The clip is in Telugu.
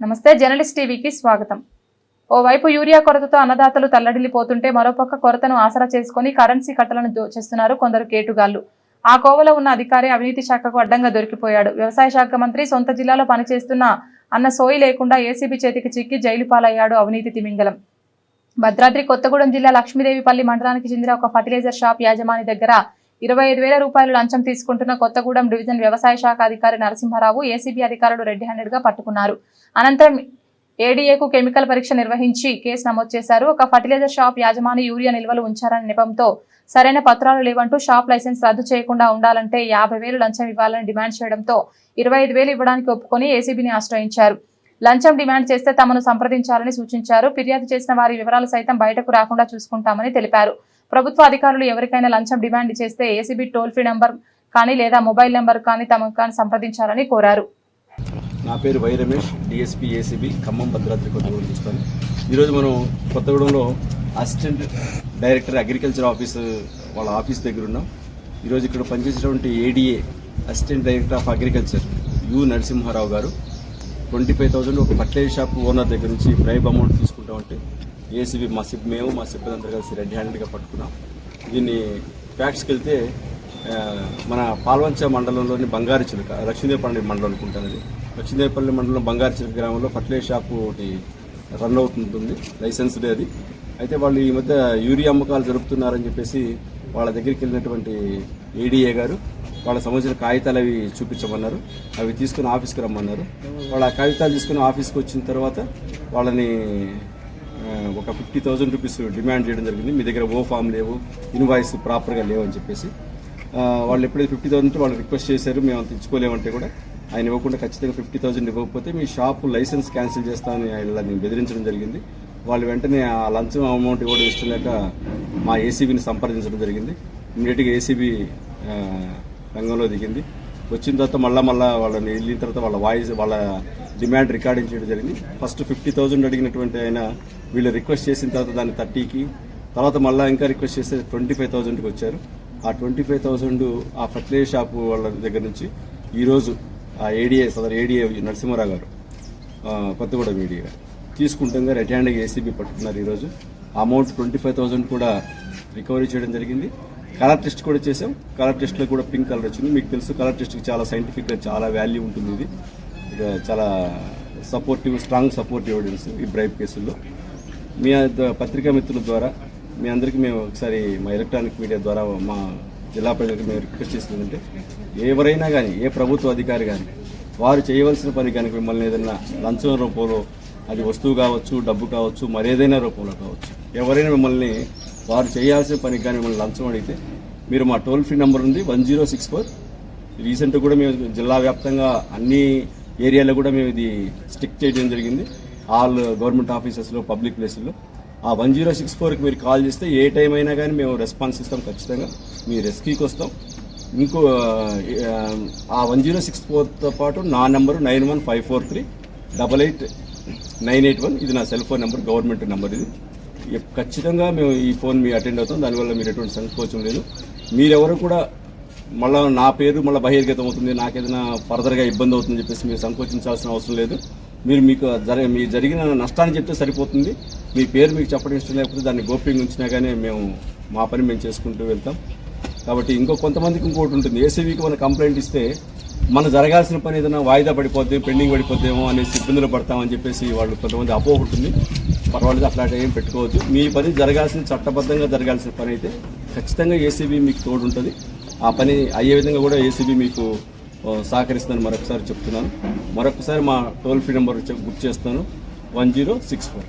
నమస్తే జర్నలిస్ట్ టీవీకి స్వాగతం. ఓవైపు యూరియా కొరతతో అన్నదాతలు తల్లడిల్లిపోతుంటే మరోపక్క కొరతను ఆసరా చేసుకుని కరెన్సీ కట్టలను దోచేస్తున్నారు కొందరు కేటుగాళ్ళు ఆ కోవలో ఉన్న అధికారి అవినీతి శాఖకు అడ్డంగా దొరికిపోయాడు. వ్యవసాయ శాఖ మంత్రి సొంత జిల్లాలో పనిచేస్తున్న అన్న సోయి లేకుండా ఏసీబీ చేతికి చిక్కి జైలు పాలయ్యాడు అవినీతి తిమింగలం. భద్రాద్రి కొత్తగూడెం జిల్లా లక్ష్మీదేవిపల్లి మండలానికి చెందిన ఒక ఫర్టిలైజర్ షాప్ యాజమాని దగ్గర ఇరవై ఐదు వేల రూపాయలు లంచం తీసుకుంటున్న కొత్తగూడెం డివిజన్ వ్యవసాయ శాఖ అధికారి నరసింహారావు ఏసీబీ అధికారులు రెడ్ హ్యాండెడ్గా పట్టుకున్నారు. అనంతరం ఏడీఏకు కెమికల్ పరీక్ష నిర్వహించి కేసు నమోదు చేశారు. ఒక ఫర్టిలైజర్ షాప్ యాజమాని యూరియా నిల్వలు ఉంచారని నెపంతో సరైన పత్రాలు లేవంటూ షాప్ లైసెన్స్ రద్దు చేయకుండా ఉండాలంటే యాభై వేలు లంచం ఇవ్వాలని డిమాండ్ చేయడంతో ఇరవై ఐదు వేలు ఇవ్వడానికి ఒప్పుకొని ఏసీబీని ఆశ్రయించారు. లంచం డిమాండ్ చేస్తే తమను సంప్రదించాలని సూచించారు. ఫిర్యాదు చేసిన వారి వివరాలు సైతం బయటకు రాకుండా చూసుకుంటామని తెలిపారు. ప్రభుత్వ అధికారులు ఎవరికైనా లంచం డిమాండ్ చేస్తే ఏసీబీ టోల్ ఫ్రీ నంబర్ కానీ లేదా మొబైల్ నెంబర్ కానీ తమకు కానీ సంప్రదించాలని కోరారు. నా పేరు Y Ramesh DSP ACB Khammam Bhadradri Kothagudem చూస్తాను. ఈరోజు మనం కొత్తగూడెంలో అసిస్టెంట్ డైరెక్టర్ అగ్రికల్చర్ ఆఫీస్ వాళ్ళ ఆఫీస్ దగ్గర ఉన్నాం. ఈరోజు ఇక్కడ పనిచేసినటువంటి ADA assistant director of agriculture U Narasimha Rao garu. Twenty five thousand ఒక ఫర్టిలైజర్ షాప్ ఓనర్ దగ్గర నుంచి బ్రైబ్ అమౌంట్ తీసుకుంటామంటే ఏసీబీ మా సిబ్ మేము మా సిబ్బంది అందరూ కలిసి రెడ్ హ్యాండెడ్గా పట్టుకున్నాం. దీన్ని ఫ్యాక్ట్స్కి వెళ్తే మన పాల్వంచ మండలంలోని బంగారు చిలుక లక్ష్మీదేవపల్లి మండలం అనుకుంటాను అది లక్ష్మీదేవపల్లి మండలం బంగారు చిలుక గ్రామంలో ఫర్టిలైజర్ షాప్ ఒకటి రన్ అవుతుంటుంది లైసెన్స్ అది. అయితే వాళ్ళు ఈ మధ్య యూరియా అమ్మకాలు జరుపుతున్నారని చెప్పేసి వాళ్ళ దగ్గరికి వెళ్ళినటువంటి ఏడీఏ గారు వాళ్ళ సంబంధించిన కాగితాలు అవి చూపించమన్నారు. అవి తీసుకుని ఆఫీస్కి రమ్మన్నారు. వాళ్ళ ఆ కాగితాలు తీసుకుని ఆఫీస్కి వచ్చిన తర్వాత వాళ్ళని ఒక ఫిఫ్టీ థౌజండ్ రూపీస్ డిమాండ్ చేయడం జరిగింది. మీ దగ్గర ఓ ఫామ్ లేవు ఇన్వాయిస్ ప్రాపర్గా లేవు అని చెప్పేసి. వాళ్ళు ఎప్పుడైతే ఫిఫ్టీ థౌసండ్ వాళ్ళు రిక్వెస్ట్ చేశారు మేము అంత ఇచ్చుకోలేమంటే కూడా ఆయన ఇవ్వకుండా ఖచ్చితంగా ఫిఫ్టీ థౌసండ్ ఇవ్వకపోతే మీ షాప్ లైసెన్స్ క్యాన్సిల్ చేస్తామని ఆయన బెదిరించడం జరిగింది. వాళ్ళు వెంటనే ఆ లంచం అమౌంట్ ఇవ్వడం ఇష్టం లేక మా ఏసీబీని సంప్రదించడం జరిగింది. ఇమీడియట్గా ఏసీబీ రంగంలో దిగింది. వచ్చిన తర్వాత మళ్ళా మళ్ళా వాళ్ళని వెళ్ళిన తర్వాత వాళ్ళ వాయిస్ వాళ్ళ డిమాండ్ రికార్డింగ్ చేయడం జరిగింది. ఫస్ట్ ఫిఫ్టీ థౌసండ్ అడిగినటువంటి ఆయన వీళ్ళు రిక్వెస్ట్ చేసిన తర్వాత దాన్ని థర్టీకి తర్వాత మళ్ళీ ఇంకా రిక్వెస్ట్ చేస్తే ట్వంటీ ఫైవ్ థౌసండ్కి వచ్చారు. ఆ ట్వంటీ ఫైవ్ థౌసండ్ ఆ ఫర్టిలైజర్ షాప్ వాళ్ళ దగ్గర నుంచి ఈరోజు ఆ ADA Sadar ADA Narasimha Rao garu Kothagudem media తీసుకుంటాం రెడ్ హ్యాండ్గా ఏసీబీ పట్టుకున్నారు ఈరోజు. అమౌంట్ ట్వంటీ ఫైవ్ థౌసండ్ కూడా రికవరీ చేయడం జరిగింది. కలర్ టెస్ట్ కూడా చేసాం కలర్ టెస్ట్లో కూడా పింక్ కలర్ వచ్చింది. మీకు తెలుసు కలర్ టెస్ట్కి చాలా సైంటిఫిక్గా చాలా వాల్యూ ఉంటుంది ఇది. చాలా సపోర్టివ్ స్ట్రాంగ్ సపోర్ట్ ఎవిడెన్స్ ఈ బ్రైబ్ కేసుల్లో. మీ ద- పత్రికా మిత్రుల ద్వారా మీ అందరికీ మేము ఒకసారి మా ఎలక్ట్రానిక్ మీడియా ద్వారా మా జిల్లా ప్రజలకు మేము రిక్వెస్ట్ చేస్తుందంటే ఎవరైనా కానీ ఏ ప్రభుత్వ అధికారి కానీ వారు చేయవలసిన పని కనుక మిమ్మల్ని ఏదైనా లంచం రూపంలో అది వస్తువు కావచ్చు డబ్బు కావచ్చు మరేదైనా రూపంలో కావచ్చు ఎవరైనా మిమ్మల్ని వారు చేయాల్సిన పనికి కానీ మిమ్మల్ని లంచం అడిగితే మీరు మా టోల్ ఫ్రీ నెంబర్ ఉంది వన్ జీరో సిక్స్ ఫోర్. రీసెంట్గా కూడా మేము జిల్లా వ్యాప్తంగా అన్ని ఏరియాలో కూడా మేము ఇది స్టిక్ చేయడం జరిగింది. ఆల్ గవర్నమెంట్ ఆఫీసెస్లో పబ్లిక్ ప్లేసుల్లో ఆ వన్ జీరో సిక్స్ ఫోర్కి మీరు కాల్ చేస్తే ఏ టైం అయినా కానీ మేము రెస్పాన్స్ ఇస్తాం ఖచ్చితంగా. మీ రెస్క్యూకి వస్తాం. ఇంకో ఆ, వన్ జీరో సిక్స్ ఫోర్తో పాటు నా number nine one five four three double eight nine eight one. ఇది నా cell phone number government number ఇది. ఖచ్చితంగా మేము ఈ ఫోన్ మీ అటెండ్ అవుతాం. దానివల్ల మీరు ఎటువంటి సంకోచం లేదు. మీరెవరు కూడా మళ్ళీ నా పేరు మళ్ళీ బహిర్గతం అవుతుంది. నాకేదైనా ఫర్దర్గా ఇబ్బంది అవుతుందని చెప్పేసి మీరు సంకోచించాల్సిన అవసరం లేదు. మీరు మీకు జరి మీ జరిగిన నష్టాన్ని చెప్తే సరిపోతుంది. మీ పేరు మీకు చెప్పడం ఇష్టం లేకపోతే దాన్ని గోప్యంగా ఉంచినా కానీ మేము మా పని మేము చేసుకుంటూ వెళ్తాం. కాబట్టి ఇంకో కొంతమందికి ఇంకోటి ఉంటుంది. ఏసీబీకి మన కంప్లైంట్ ఇస్తే మన జరగాల్సిన పని ఏదైనా వాయిదా పడిపోతే పెండింగ్ పడిపోతేమో అనేసి ఇబ్బందులు పడతామని చెప్పేసి వాళ్ళు కొంతమంది అపోహ ఉంటుంది పర్వాలేదు అట్లా ఏం పెట్టుకోవద్దు. మీ పని జరగాల్సిన చట్టబద్ధంగా జరగాల్సిన పని అయితే ఖచ్చితంగా ఏసీబీ మీకు తోడు ఉంటుంది ఆ పని అయ్యే విధంగా కూడా ఏసీబీ మీకు సహకరిస్తుందని మరొకసారి చెప్తున్నాను. మరొకసారి మా టోల్ ఫ్రీ నెంబర్ బుక్ గుర్తు చేస్తున్నాను వన్ జీరో సిక్స్ ఫోర్.